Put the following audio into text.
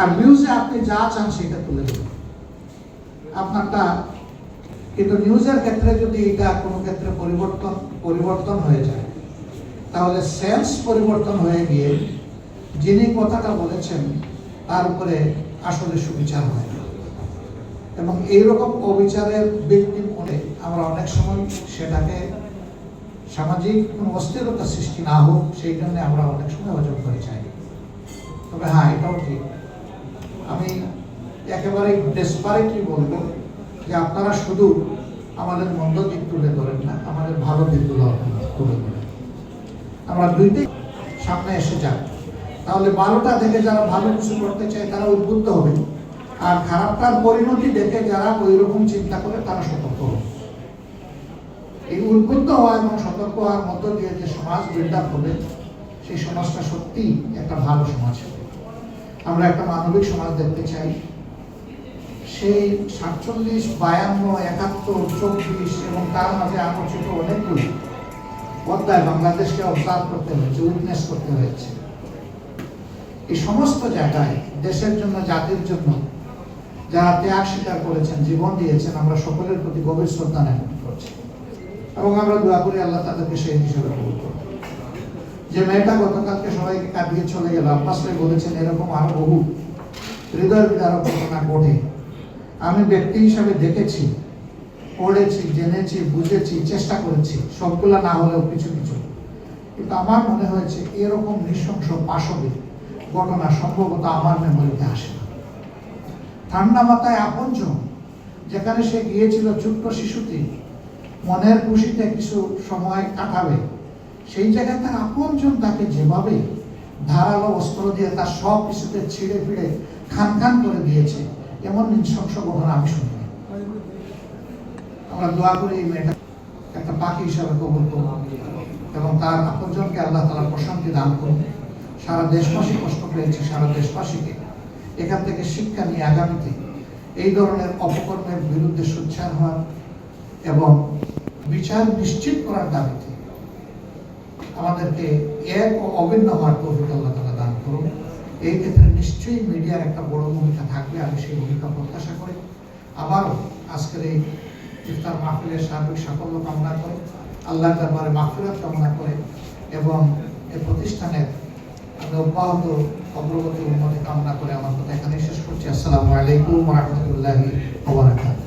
আর নিউজে আপনি যা চান সেটা তুলে দেবেন আপনারটা, কিন্তু নিউজের ক্ষেত্রে যদি এটা কোনো ক্ষেত্রে পরিবর্তন পরিবর্তন হয়ে যায়, তাহলে সেন্স পরিবর্তন হয়ে গিয়ে যিনি কথাটা বলেছেন, তার উপরে আসলে সুবিচার হয় না। এবং এইরকম অবিচারের ব্যক্তি মনে আমরা অনেক সময় সেটাকে সামাজিক কোনো অস্থিরতা সৃষ্টি না হোক, সেই জন্য আমরা অনেক সময় অর্জন করে চাই তবে হ্যাঁ এটাও ঠিক। আমি একেবারে ডেসপারেটলি বলব যে আপনারা শুধু আমাদের মন্দ দিক তুলে ধরেন না, আমাদের ভালো দিকগুলো তুলে ধরেন। আমরা দুইটাই সামনে এসে যাই। তাহলে ভালোটা দেখে যারা ভালো কিছু করতে চায়, তারা উদ্বুদ্ধ হবে। আর খারাপটার পরিণতি দেখে যারা ওই রকম চিন্তা করে, তারা সতর্ক হবে। এই উদ্বুদ্ধ হওয়া এবং সতর্ক হওয়ার মধ্য দিয়ে যে সমাজ বিল্ড আপ হবে সেই সমাজটা সত্যি একটা ভালো সমাজ। আমরা একটা মানবিক সমাজ দেখতে চাই। সেই সাতচল্লিশ, বায়ান্ন, একাত্তর, চব্বিশ এবং তার মাঝে আলোচিত অনেকগুলি অধ্যায় বাংলাদেশকে অবজার্ভ করতে হয়েছে উইটনেস করতে হয়েছে। এই সমস্ত জায়গায় দেশের জন্য, জাতির জন্য যারা ত্যাগ স্বীকার করেছেন, জীবন দিয়েছেন, আমরা সকলের প্রতি গভীর শ্রদ্ধা জ্ঞাপন করছি। এবং আমরা দোয়া করি আল্লাহ তাদেরকে সেই হিসেবে কবুল করুন যে মেয়েটা গতকালকে সবাইকে কাটিয়ে চলে গেল আব্বাস ভাই বলেছেন এরকম আরও বহু হৃদয় বিদারক ঘটনা ঘটে। আমি ব্যক্তি হিসাবে দেখেছি, পড়েছি, জেনেছি, বুঝেছি, চেষ্টা করেছি, সবগুলো না হলেও কিছু কিছু। কিন্তু আমার মনে হয়েছে এরকম নৃশংস পাশবিক ঘটনা সম্ভবত আমার মেমোরিতে আসে না। ঠান্ডা মাথায় আপনজন, যেখানে সে গিয়েছিল ছোট্ট শিশুটি, মনের খুশিতে কিছু সময় কাটাবে সেই জায়গায় তার আপনজন তাকে যেভাবে ধারালো অস্ত্র দিয়ে তার সব কিছুতে ছিঁড়ে ফিড়ে খান খান করে দিয়েছে, এমন নৃশংস ঘটনা আমি শুনি আমরা দোয়া করি এই মেয়েটা একটা পাখি হিসাবে কবুল করুন এবং তার আপনজনকে আল্লাহ তালা প্রশান্তি দান করুন। সারা দেশবাসী কষ্ট পেয়েছে, সারা দেশবাসীকে এখান থেকে শিক্ষা নিয়ে আগামীতে এই ধরনের অপকর্মের বিরুদ্ধে সোচ্চার হওয়ার এবং বিচার নিশ্চিত করার দাবিতে আমাদেরকে এক ও অভিন্ন হওয়ার তৌফিক আল্লাহ তালা দান করুন। এই ক্ষেত্রে নিশ্চয়ই মিডিয়ার একটা বড় ভূমিকা থাকবে, আমি সেই ভূমিকা প্রত্যাশা করি। আবারও আজকের এই ইফতার মাহফিলের সার্বিক সাফল্য কামনা করে। আল্লাহর দরবারে মাহফিরাত কামনা করে এবং এই প্রতিষ্ঠানের আমি অব্যাহত অগ্রগতি উন্নতি কামনা করে আমার কথা এখানে শেষ করছি। আসসালামু আলাইকুম রহমতুল্লাহি ওবরাকাতুহু